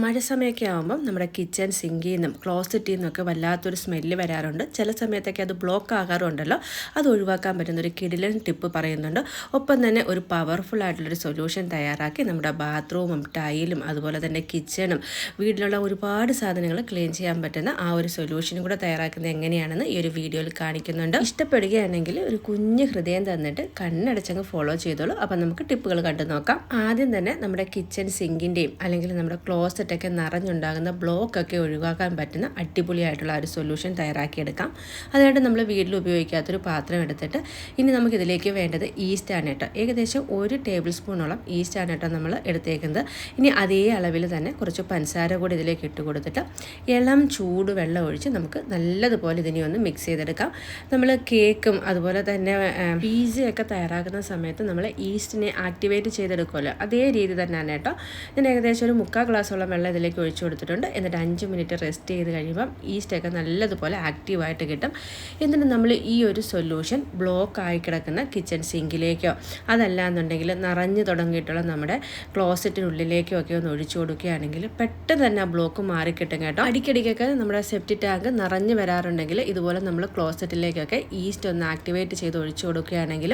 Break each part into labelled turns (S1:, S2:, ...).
S1: മഴ സമയമൊക്കെ ആകുമ്പം നമ്മുടെ കിച്ചൺ സിങ്കിൽ നിന്നും ക്ലോസറ്റിൽ നിന്നൊക്കെ വല്ലാത്തൊരു സ്മെല്ല് വരാറുണ്ട്. ചില സമയത്തൊക്കെ അത് ബ്ലോക്ക് ആകാറുണ്ടല്ലോ. അത് ഒഴിവാക്കാൻ പറ്റുന്ന ഒരു കിടിലൻ ടിപ്പ് പറയുന്നുണ്ട്. ഒപ്പം തന്നെ ഒരു പവർഫുൾ ആയിട്ടുള്ളൊരു സൊല്യൂഷൻ തയ്യാറാക്കി നമ്മുടെ ബാത്റൂമും ടൈലും അതുപോലെ തന്നെ കിച്ചണും വീട്ടിലുള്ള ഒരുപാട് സാധനങ്ങൾ ക്ലീൻ ചെയ്യാൻ പറ്റുന്ന ആ ഒരു സൊല്യൂഷനും കൂടെ തയ്യാറാക്കുന്നത് എങ്ങനെയാണെന്ന് ഈ ഒരു വീഡിയോയിൽ കാണിക്കുന്നുണ്ട്. ഇഷ്ടപ്പെടുകയാണെങ്കിൽ ഒരു കുഞ്ഞ് ഹൃദയം തന്നിട്ട് കണ്ണടച്ചങ്ങ് ഫോളോ ചെയ്തോളൂ. അപ്പം നമുക്ക് ടിപ്പുകൾ കണ്ടു നോക്കാം. ആദ്യം തന്നെ നമ്മുടെ കിച്ചൺ സിങ്കിന്റെയും അല്ലെങ്കിൽ നമ്മുടെ ക്ലോസറ്റ് ഒക്കെ നിറഞ്ഞുണ്ടാകുന്ന ബ്ലോക്ക് ഒക്കെ ഒഴിവാക്കാൻ പറ്റുന്ന അടിപൊളിയായിട്ടുള്ള ഒരു സൊല്യൂഷൻ തയ്യാറാക്കിയെടുക്കാം. അതായിട്ട് നമ്മൾ വീട്ടിൽ ഉപയോഗിക്കാത്തൊരു പാത്രം എടുത്തിട്ട് ഇനി നമുക്കിതിലേക്ക് വേണ്ടത് ഈസ്റ്റ് ആണ് കേട്ടോ. ഏകദേശം ഒരു ടേബിൾ സ്പൂണോളം ഈസ്റ്റ് ആണ് കേട്ടോ നമ്മൾ എടുത്തേക്കുന്നത്. ഇനി അതേ അളവിൽ തന്നെ കുറച്ച് പഞ്ചസാര കൂടി ഇതിലേക്ക് ഇട്ട് കൊടുത്തിട്ട് ഇളം ചൂട് വെള്ളം ഒഴിച്ച് നമുക്ക് നല്ലതുപോലെ ഇതിനെ ഒന്ന് മിക്സ് ചെയ്തെടുക്കാം. നമ്മൾ കേക്കും അതുപോലെ തന്നെ പീസയൊക്കെ തയ്യാറാക്കുന്ന സമയത്ത് നമ്മൾ ഈസ്റ്റിനെ ആക്ടിവേറ്റ് ചെയ്തെടുക്കുമല്ലോ. അതേ രീതി തന്നെയാണ് കേട്ടോ. ഞാൻ ഏകദേശം ഒരു മുക്കാൽ ഗ്ലാസ്സോളം വെള്ളം ഇതിലേക്ക് ഒഴിച്ചു കൊടുത്തിട്ടുണ്ട്. എന്നിട്ട് അഞ്ച് മിനിറ്റ് റെസ്റ്റ് ചെയ്ത് കഴിയുമ്പം ഈസ്റ്റൊക്കെ നല്ലതുപോലെ ആക്റ്റീവായിട്ട് കിട്ടും. എന്നിട്ട് നമ്മൾ ഈ ഒരു സൊല്യൂഷൻ ബ്ലോക്ക് ആയി കിടക്കുന്ന കിച്ചൺ സിങ്കിലേക്കോ അതല്ലാന്നുണ്ടെങ്കിൽ നിറഞ്ഞു തുടങ്ങിയിട്ടുള്ള നമ്മുടെ ക്ലോസറ്റിനുള്ളിലേക്കോ ഒക്കെ ഒന്ന് ഒഴിച്ചു കൊടുക്കുകയാണെങ്കിൽ പെട്ടെന്ന് തന്നെ ആ ബ്ലോക്ക് മാറിക്കിട്ടും കേട്ടോ അടിക്കടിക്കൊക്കെ നമ്മുടെ സെപ്റ്റി ടാങ്ക് നിറഞ്ഞു വരാറുണ്ടെങ്കിൽ ഇതുപോലെ നമ്മൾ ക്ലോസറ്റിലേക്കൊക്കെ ഈസ്റ്റ് ഒന്ന് ആക്ടിവേറ്റ് ചെയ്ത് ഒഴിച്ചു കൊടുക്കുകയാണെങ്കിൽ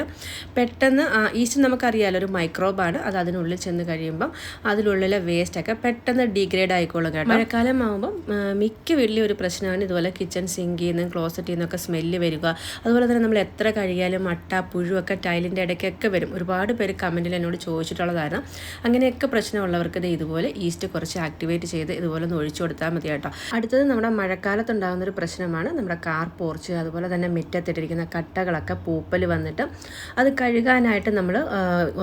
S1: പെട്ടെന്ന് ഈസ്റ്റ് നമുക്കറിയാലോ ഒരു മൈക്രോബാണ് അത് അതിനുള്ളിൽ ചെന്ന് കഴിയുമ്പം അതിലുള്ളിലെ വേസ്റ്റൊക്കെ പെട്ടെന്ന് ഡീഗ്രേഡ് ആയിക്കോളും കേട്ടോ. മഴക്കാലം ആകുമ്പോൾ മിക്ക വലിയ ഒരു പ്രശ്നമാണ് ഇതുപോലെ കിച്ചൺ സിങ്കിൽ നിന്നും ക്ലോസറ്റിൽ നിന്നൊക്കെ സ്മെല്ല് വരിക. അതുപോലെ തന്നെ നമ്മൾ എത്ര കഴിയാലും മട്ട പുഴുവൊക്കെ ടൈലിന്റെ ഇടയ്ക്കൊക്കെ വരും. ഒരുപാട് പേര് കമന്റിൽ എന്നോട് ചോദിച്ചിട്ടുള്ളതായിരുന്നു അങ്ങനെയൊക്കെ പ്രശ്നമുള്ളവർക്ക് ഇത് ഇതുപോലെ ഈസ്റ്റ് കുറച്ച് ആക്ടിവേറ്റ് ചെയ്ത് ഇതുപോലെ ഒന്ന് ഒഴിച്ചു കൊടുത്താൽ മതി കേട്ടോ. അടുത്തത് നമ്മുടെ മഴക്കാലത്ത് ഉണ്ടാകുന്ന ഒരു പ്രശ്നമാണ് നമ്മുടെ കാർ പോർച്ച് അതുപോലെ തന്നെ മുറ്റത്തിട്ടിരിക്കുന്ന കട്ടകളൊക്കെ പൂപ്പൽ വന്നിട്ട് അത് കഴുകാനായിട്ട് നമ്മൾ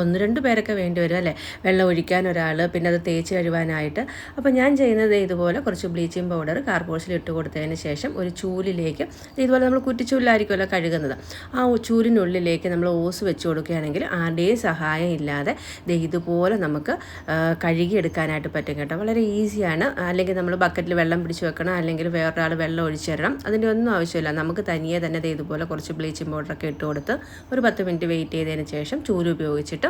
S1: ഒന്ന് രണ്ട് പേരൊക്കെ വേണ്ടി വരും അല്ലേ? വെള്ളം ഒഴിക്കാൻ ഒരാൾ പിന്നെ അത് തേച്ച് കഴുകാനായിട്ട് അപ്പോൾ ഞാൻ ചെയ്യുന്നത് ഇതുപോലെ കുറച്ച് ബ്ലീച്ചിങ് പൗഡർ കാർപോർച്ചിൽ ഇട്ട് കൊടുത്തതിന് ശേഷം ഒരു ചൂലിലേക്ക് ഇതുപോലെ നമ്മൾ കുറ്റിച്ചൂലിലായിരിക്കുമല്ലോ കഴുകുന്നത്. ആ ചൂലിനുള്ളിലേക്ക് നമ്മൾ ഓസ് വെച്ച് കൊടുക്കുകയാണെങ്കിൽ ആരുടെയും സഹായം ഇല്ലാതെ ഇതുപോലെ നമുക്ക് കഴുകിയെടുക്കാനായിട്ട് പറ്റും കേട്ടോ. വളരെ ഈസിയാണ്. അല്ലെങ്കിൽ നമ്മൾ ബക്കറ്റിൽ വെള്ളം പിടിച്ച് വെക്കണം അല്ലെങ്കിൽ വേറൊരാൾ വെള്ളം ഒഴിച്ചു തരണം. അതിന്റെ ഒന്നും ആവശ്യമില്ല. നമുക്ക് തനിയെ തന്നെ ഇതുപോലെ കുറച്ച് ബ്ലീച്ചിങ് പൗഡറൊക്കെ ഇട്ട് കൊടുത്ത് ഒരു പത്ത് മിനിറ്റ് വെയിറ്റ് ചെയ്തതിന് ശേഷം ചൂൽ ഉപയോഗിച്ചിട്ട്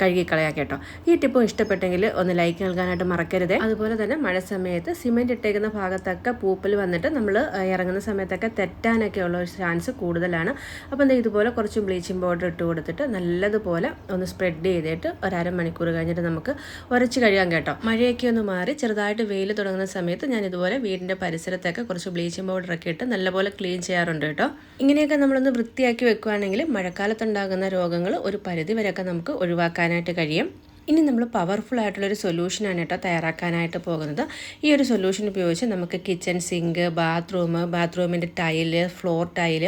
S1: കഴുകിക്കളയാം കേട്ടോ. ഈ ടിപ്പും ഇഷ്ടപ്പെട്ടെങ്കിൽ ഒന്ന് ലൈക്ക് നൽകാനായിട്ട് മറക്കരുത്. അതുപോലെ തന്നെ മഴ സമയത്ത് സിമെന്റ് ഇട്ടേക്കുന്ന ഭാഗത്തൊക്കെ പൂപ്പൽ വന്നിട്ട് നമ്മൾ ഇറങ്ങുന്ന സമയത്തൊക്കെ തെറ്റാനൊക്കെ ഉള്ള ഒരു ചാൻസ് കൂടുതലാണ്. അപ്പം എന്താ ഇതുപോലെ കുറച്ച് ബ്ലീച്ചിങ് പൗഡർ ഇട്ട് കൊടുത്തിട്ട് നല്ലതുപോലെ ഒന്ന് സ്പ്രെഡ് ചെയ്തിട്ട് ഒരര അരമണിക്കൂർ കഴിഞ്ഞിട്ട് നമുക്ക് ഉരച്ച് കഴിയാൻ കേട്ടോ. മഴയൊക്കെ ഒന്ന് മാറി ചെറുതായിട്ട് വെയിൽ തുടങ്ങുന്ന സമയത്ത് ഞാൻ ഇതുപോലെ വീടിന്റെ പരിസരത്തൊക്കെ കുറച്ച് ബ്ലീച്ചിങ് ഒക്കെ ഇട്ട് നല്ലപോലെ ക്ലീൻ ചെയ്യാറുണ്ട് കേട്ടോ. ഇങ്ങനെയൊക്കെ നമ്മളൊന്ന് വൃത്തിയാക്കി വെക്കുകയാണെങ്കിൽ മഴക്കാലത്തുണ്ടാകുന്ന രോഗങ്ങൾ ഒരു പരിധി വരെയൊക്കെ നമുക്ക് ഒഴിവാക്കാനായിട്ട് കഴിയും. ഇനി നമ്മൾ പവർഫുൾ ആയിട്ടുള്ളൊരു സൊല്യൂഷനാണ് കേട്ടോ തയ്യാറാക്കാനായിട്ട് പോകുന്നത്. ഈ ഒരു സൊല്യൂഷൻ ഉപയോഗിച്ച് നമുക്ക് കിച്ചൺ സിങ്ക് ബാത്റൂം ബാത്റൂമിന്റെ ടൈൽ ഫ്ലോർ ടൈൽ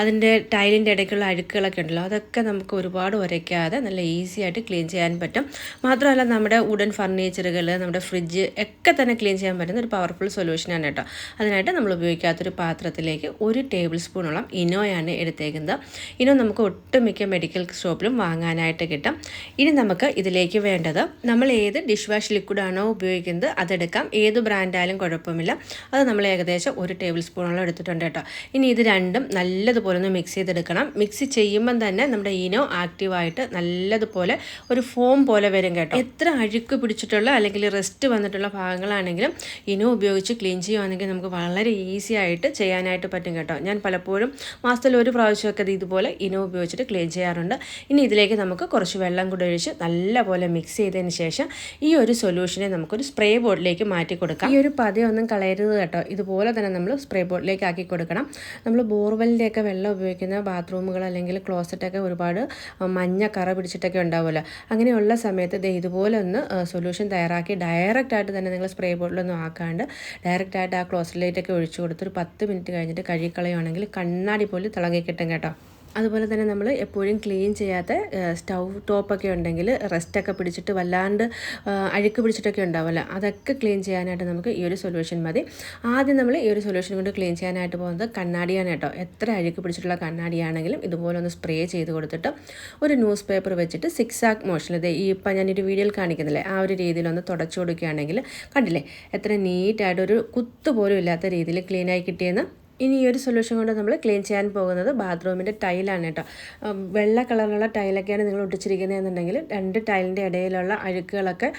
S1: അതിന്റെ ടൈലിന്റെ ഇടയ്ക്കുള്ള അഴുക്കുകളൊക്കെ ഉണ്ടല്ലോ അതൊക്കെ നമുക്ക് ഒരുപാട് ഉരയ്ക്കാതെ നല്ല ഈസി ആയിട്ട് ക്ലീൻ ചെയ്യാൻ പറ്റും. മാത്രമല്ല നമ്മുടെ വുഡൻ ഫർണിച്ചറുകൾ നമ്മുടെ ഫ്രിഡ്ജ് ഒക്കെ തന്നെ ക്ലീൻ ചെയ്യാൻ പറ്റുന്ന ഒരു പവർഫുൾ സൊല്യൂഷനാണ് കേട്ടോ. അതിനായിട്ട് നമ്മൾ ഉപയോഗിക്കാത്തൊരു പാത്രത്തിലേക്ക് ഒരു ടേബിൾ സ്പൂണോളം ഇനോയാണ് എടുത്തേക്കുന്നത്. ഇനോ നമുക്ക് ഒട്ടുമിക്ക മെഡിക്കൽ ഷോപ്പിലും വാങ്ങാനായിട്ട് കിട്ടും. ഇനി നമുക്ക് ഇതിലേക്ക് ഇതിലേക്ക് വേണ്ടത്. നമ്മൾ ഏത് ഡിഷ് വാഷ് ലിക്വിഡ് ആണോ ഉപയോഗിക്കുന്നത് അതെടുക്കാം. ഏത് ബ്രാൻഡായാലും കുഴപ്പമില്ല. അത് നമ്മൾ ഏകദേശം ഒരു ടേബിൾ സ്പൂണോളം എടുത്തിട്ടുണ്ട് കേട്ടോ. ഇനി ഇത് രണ്ടും നല്ലതുപോലെ ഒന്ന് മിക്സ് ചെയ്തെടുക്കണം. മിക്സ് ചെയ്യുമ്പം തന്നെ നമ്മുടെ ഈനോ ആക്റ്റീവായിട്ട് നല്ലതുപോലെ ഒരു ഫോം പോലെ വരും കേട്ടോ. എത്ര അഴുക്ക് പിടിച്ചിട്ടുള്ള അല്ലെങ്കിൽ റെസ്റ്റ് വന്നിട്ടുള്ള ഭാഗങ്ങളാണെങ്കിലും ഇനോ ഉപയോഗിച്ച് ക്ലീൻ ചെയ്യുവാണെങ്കിൽ നമുക്ക് വളരെ ഈസി ആയിട്ട് ചെയ്യാനായിട്ട് പറ്റും കേട്ടോ. ഞാൻ പലപ്പോഴും മാസത്തിൽ ഒരു പ്രാവശ്യമൊക്കെ ഇത് ഇതുപോലെ ഇനോ ഉപയോഗിച്ചിട്ട് ക്ലീൻ ചെയ്യാറുണ്ട്. ഇനി ഇതിലേക്ക് നമുക്ക് കുറച്ച് വെള്ളം കൂടി ഒഴിച്ച് നല്ലപോലെ പോലെ മിക്സ് ചെയ്തതിന് ശേഷം ഈ ഒരു സൊല്യൂഷനെ നമുക്കൊരു സ്പ്രേ ബോർഡിലേക്ക് മാറ്റി കൊടുക്കാം. ഈ ഒരു പതയൊന്നും കളയരുത് കേട്ടോ. ഇതുപോലെ തന്നെ നമ്മൾ സ്പ്രേ ബോർഡിലേക്ക് ആക്കി കൊടുക്കണം. നമ്മൾ ബോർവെല്ലിന്റെയൊക്കെ വെള്ളം ഉപയോഗിക്കുന്ന ബാത്റൂമുകൾ അല്ലെങ്കിൽ ക്ലോസറ്റൊക്കെ ഒരുപാട് മഞ്ഞ കറ പിടിച്ചിട്ടൊക്കെ ഉണ്ടാവുമല്ലോ. അങ്ങനെയുള്ള സമയത്ത് ഇത് ഇതുപോലെ ഒന്ന് സൊല്യൂഷൻ തയ്യാറാക്കി ഡയറക്റ്റ് ആയിട്ട് തന്നെ നിങ്ങൾ സ്പ്രേ ബോർഡിലൊന്നും ആക്കാണ്ട് ഡയറക്റ്റ് ആയിട്ട് ആ ക്ലോസറ്റിലേറ്റൊക്കെ ഒഴിച്ചു കൊടുത്ത് ഒരു പത്ത് മിനിറ്റ് കഴിഞ്ഞിട്ട് കഴുകിക്കളയുകയാണെങ്കിൽ കണ്ണാടി പോലും തിളങ്ങി കിട്ടും കേട്ടോ. അതുപോലെ തന്നെ നമ്മൾ എപ്പോഴും ക്ലീൻ ചെയ്യാത്ത സ്റ്റൗ ടോപ്പൊക്കെ ഉണ്ടെങ്കിൽ റെസ്റ്റൊക്കെ പിടിച്ചിട്ട് വല്ലാണ്ട് അഴുക്ക് പിടിച്ചിട്ടൊക്കെ ഉണ്ടാവുമല്ലോ. അതൊക്കെ ക്ലീൻ ചെയ്യാനായിട്ട് നമുക്ക് ഈ ഒരു സൊല്യൂഷൻ മതി. ആദ്യം നമ്മൾ ഈ ഒരു സൊല്യൂഷൻ കൊണ്ട് ക്ലീൻ ചെയ്യാനായിട്ട് പോകുന്നത് കണ്ണാടിയാണ് കേട്ടോ. എത്ര അഴുക്ക് പിടിച്ചിട്ടുള്ള കണ്ണാടിയാണെങ്കിലും ഇതുപോലെ ഒന്ന് സ്പ്രേ ചെയ്ത് കൊടുത്തിട്ട് ഒരു ന്യൂസ് പേപ്പർ വെച്ചിട്ട് സിക്സ് ആക്ക് മോഷനിൽ ഈ ഇപ്പം ഞാനൊരു വീഡിയോയിൽ കാണിക്കുന്നില്ലേ? ആ ഒരു രീതിയിൽ ഒന്ന് തുടച്ചു കൊടുക്കുകയാണെങ്കിൽ കണ്ടില്ലേ? എത്ര നീറ്റായിട്ടൊരു കുത്തു പോലും ഇല്ലാത്ത രീതിയിൽ ക്ലീനായി കിട്ടിയെന്ന്? ഇനി ഈ ഒരു സൊല്യൂഷൻ കൊണ്ട് നമ്മൾ ക്ലീൻ ചെയ്യാൻ പോകുന്നത് ബാത്റൂമിന്റെ ടൈലാണ് കേട്ടോ. വെള്ള കളറിലുള്ള ടൈലൊക്കെയാണ് നിങ്ങൾ ഒട്ടിച്ചിരിക്കുന്നതെന്നുണ്ടെങ്കിൽ രണ്ട് ടൈലിന്റെ ഇടയിലുള്ള അഴുക്കുകളൊക്കെ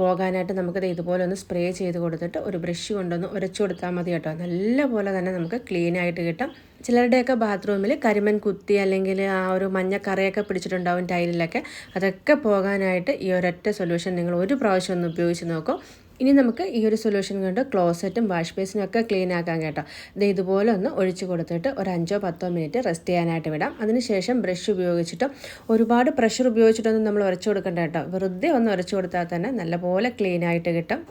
S1: പോകാനായിട്ട് നമുക്കത് ഇതുപോലെ ഒന്ന് സ്പ്രേ ചെയ്ത് കൊടുത്തിട്ട് ഒരു ബ്രഷ് കൊണ്ടൊന്ന് ഉരച്ചു കൊടുത്താൽ മതി കേട്ടോ. നല്ലപോലെ തന്നെ നമുക്ക് ക്ലീൻ ആയിട്ട് കിട്ടും. ചിലരുടെയൊക്കെ ബാത്റൂമിൽ കരിമൻ കുത്തി അല്ലെങ്കിൽ ആ ഒരു മഞ്ഞ കറയൊക്കെ പിടിച്ചിട്ടുണ്ടാവും ടൈലിലൊക്കെ അതൊക്കെ പോകാനായിട്ട് ഈ ഒരൊറ്റ സൊല്യൂഷൻ നിങ്ങൾ ഒരു പ്രാവശ്യം ഒന്ന് ഉപയോഗിച്ച് നോക്കും. ഇനി നമുക്ക് ഈ ഒരു സൊല്യൂഷൻ കൊണ്ട് ക്ലോസറ്റും വാഷ് ബേസിനും ഒക്കെ ക്ലീൻ ആക്കാൻ കേട്ടോ. ഇത് ഇതുപോലെ ഒന്ന് ഒഴിച്ചു കൊടുത്തിട്ട് ഒരു അഞ്ചോ പത്തോ മിനിറ്റ് റെസ്റ്റ് ചെയ്യാനായിട്ട് വിടാം. അതിനുശേഷം ബ്രഷ് ഉപയോഗിച്ചിട്ട് ഒരുപാട് പ്രഷർ ഉപയോഗിച്ചിട്ടൊന്നും നമ്മൾ ഉരച്ചു കൊടുക്കേണ്ട കേട്ടോ. വെറുതെ ഒന്ന് ഉരച്ചു കൊടുത്താൽ തന്നെ നല്ലപോലെ ക്ലീൻ ആയിട്ട് കിട്ടും.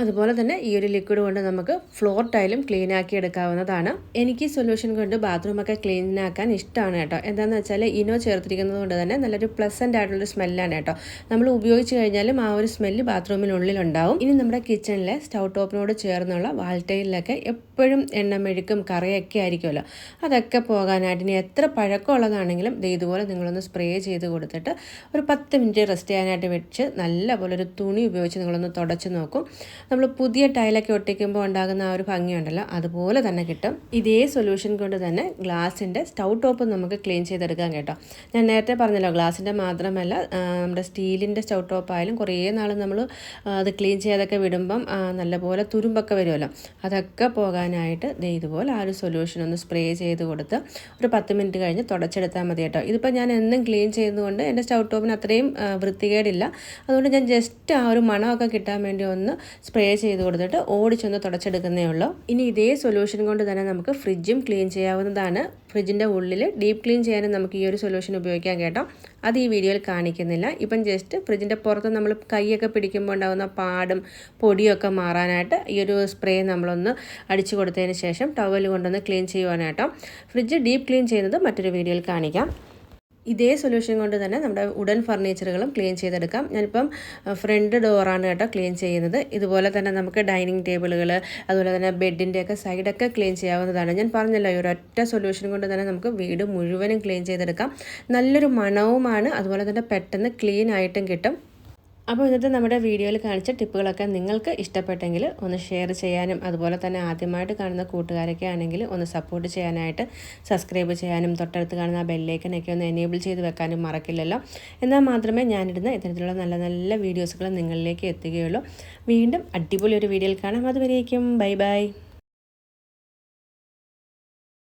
S1: അതുപോലെ തന്നെ ഈ ഒരു ലിക്വിഡ് കൊണ്ട് നമുക്ക് ഫ്ലോർ ടൈലും ക്ലീൻ ആക്കി എടുക്കാവുന്നതാണ്. എനിക്ക് ഈ സൊല്യൂഷൻ കൊണ്ട് ബാത്റൂമൊക്കെ ക്ലീൻ ആക്കാൻ ഇഷ്ടമാണ് കേട്ടോ. എന്താണെന്ന് വെച്ചാൽ ഇനോ ചേർത്തിരിക്കുന്നത് കൊണ്ട് തന്നെ നല്ലൊരു പ്ലസന്റ് ആയിട്ടുള്ളൊരു സ്മെല്ലാണ് കേട്ടോ. നമ്മൾ ഉപയോഗിച്ച് കഴിഞ്ഞാലും ആ ഒരു സ്മെല്ല് ബാത്റൂമിനുള്ളിലുണ്ടാവും ഇനി നമ്മുടെ കിച്ചണിലെ സ്റ്റൗ ടോപ്പിനോട് ചേർന്നുള്ള വാൾട്ടൈലിലൊക്കെ എപ്പോഴും എണ്ണമെഴുക്കും കറിയൊക്കെ ആയിരിക്കുമല്ലോ. അതൊക്കെ പോകാനായിട്ട് ഇനി എത്ര പഴക്കമുള്ളതാണെങ്കിലും ദേ ഇതുപോലെ നിങ്ങളൊന്ന് സ്പ്രേ ചെയ്ത് കൊടുത്തിട്ട് ഒരു പത്ത് മിനിറ്റ് റെസ്റ്റ് ചെയ്യാനായിട്ട് വെച്ച് നല്ലപോലെ ഒരു തുണി ഉപയോഗിച്ച് നിങ്ങളൊന്ന് തുടച്ച് നോക്കും. നമ്മൾ പുതിയ ടൈലൊക്കെ ഒട്ടിക്കുമ്പോൾ ഉണ്ടാകുന്ന ആ ഒരു ഭംഗിയുണ്ടല്ലോ. അതുപോലെ തന്നെ കിട്ടും. ഇതേ സൊല്യൂഷൻ കൊണ്ട് തന്നെ ഗ്ലാസിന്റെ സ്റ്റൗ ടോപ്പ് നമുക്ക് ക്ലീൻ ചെയ്തെടുക്കാൻ കേട്ടോ. ഞാൻ നേരത്തെ പറഞ്ഞല്ലോ ഗ്ലാസിന്റെ മാത്രമല്ല നമ്മുടെ സ്റ്റീലിന്റെ സ്റ്റൗ ടോപ്പായാലും കുറേ നാൾ നമ്മൾ അത് ക്ലീൻ ചെയ്തൊക്കെ വിടുമ്പം നല്ലപോലെ തുരുമ്പൊക്കെ വരുമല്ലോ. അതൊക്കെ പോകാനായിട്ട് ഇതുപോലെ ആ ഒരു സൊല്യൂഷൻ ഒന്ന് സ്പ്രേ ചെയ്ത് കൊടുത്ത് ഒരു പത്ത് മിനിറ്റ് കഴിഞ്ഞ് തുടച്ചെടുത്താൽ മതി കേട്ടോ. ഇതിപ്പോൾ ഞാൻ എന്നും ക്ലീൻ ചെയ്യുന്നതുകൊണ്ട് എന്റെ സ്റ്റൗ ടോപ്പിന് അത്രയും വൃത്തികേടില്ല. അതുകൊണ്ട് ഞാൻ ജസ്റ്റ് ആ ഒരു മണമൊക്കെ കിട്ടാൻ വേണ്ടി ഒന്ന് സ്പ്രേ ചെയ്ത് കൊടുത്തിട്ട് ഓടിച്ചൊന്ന് തുടച്ചെടുക്കുന്നേ ഉള്ളൂ. ഇനി ഇതേ സൊല്യൂഷൻ കൊണ്ട് തന്നെ നമുക്ക് ഫ്രിഡ്ജും ക്ലീൻ ചെയ്യാവുന്നതാണ്. ഫ്രിഡ്ജിന്റെ ഉള്ളിൽ ഡീപ്പ് ക്ലീൻ ചെയ്യാനും നമുക്ക് ഈ ഒരു സൊല്യൂഷൻ ഉപയോഗിക്കാൻ കേട്ടോ. അത് ഈ വീഡിയോയിൽ കാണിക്കുന്നില്ല. ഇപ്പം ജസ്റ്റ് ഫ്രിഡ്ജിന്റെ പുറത്ത് നമ്മൾ കൈയൊക്കെ പിടിക്കുമ്പോൾ ഉണ്ടാകുന്ന പാടും പൊടിയൊക്കെ മാറാനായിട്ട് ഈ ഒരു സ്പ്രേ നമ്മളൊന്ന് അടിച്ചു കൊടുത്തതിന് ശേഷം ടവൽ കൊണ്ടൊന്ന് ക്ലീൻ ചെയ്യുവാനായിട്ടോ. ഫ്രിഡ്ജ് ഡീപ്പ് ക്ലീൻ ചെയ്യുന്നത് മറ്റൊരു വീഡിയോയിൽ കാണിക്കാം. ഇതേ സൊല്യൂഷൻ കൊണ്ട് തന്നെ നമ്മുടെ ഉടൻ ഫർണിച്ചറുകളും ക്ലീൻ ചെയ്തെടുക്കാം. ഞാനിപ്പം ഫ്രണ്ട് ഡോറാണ് കേട്ടോ ക്ലീൻ ചെയ്യുന്നത്. ഇതുപോലെ തന്നെ നമുക്ക് ഡൈനിങ് ടേബിളുകൾ അതുപോലെ തന്നെ ബെഡിന്റെയൊക്കെ സൈഡൊക്കെ ക്ലീൻ ചെയ്യാവുന്നതാണ്. ഞാൻ പറഞ്ഞല്ലോ ഈ ഒരൊറ്റ സൊല്യൂഷൻ കൊണ്ട് തന്നെ നമുക്ക് വീട് മുഴുവനും ക്ലീൻ ചെയ്തെടുക്കാം. നല്ലൊരു മണവുമാണ് അതുപോലെ തന്നെ പെട്ടെന്ന് ക്ലീൻ ആയിട്ടും കിട്ടും. അപ്പോൾ ഇന്നത്തെ നമ്മുടെ വീഡിയോയിൽ കാണിച്ച ടിപ്പുകളൊക്കെ നിങ്ങൾക്ക് ഇഷ്ടപ്പെട്ടെങ്കിൽ ഒന്ന് ഷെയർ ചെയ്യാനും അതുപോലെ തന്നെ ആദ്യമായിട്ട് കാണുന്ന കൂട്ടുകാരൊക്കെ ആണെങ്കിൽ ഒന്ന് സപ്പോർട്ട് ചെയ്യാനായിട്ട് സബ്സ്ക്രൈബ് ചെയ്യാനും തൊട്ടടുത്ത് കാണുന്ന ആ ബെല്ലൈക്കനൊക്കെ ഒന്ന് എനേബിൾ ചെയ്ത് വെക്കാനും മറക്കില്ലല്ലോ. എന്നാൽ മാത്രമേ ഞാനിടുന്ന ഇത്തരത്തിലുള്ള നല്ല നല്ല വീഡിയോസുകൾ നിങ്ങളിലേക്ക് എത്തുകയുള്ളൂ. വീണ്ടും അടിപൊളി ഒരു വീഡിയോയിൽ കാണാം. അതുവരേക്കും ബൈ ബൈ.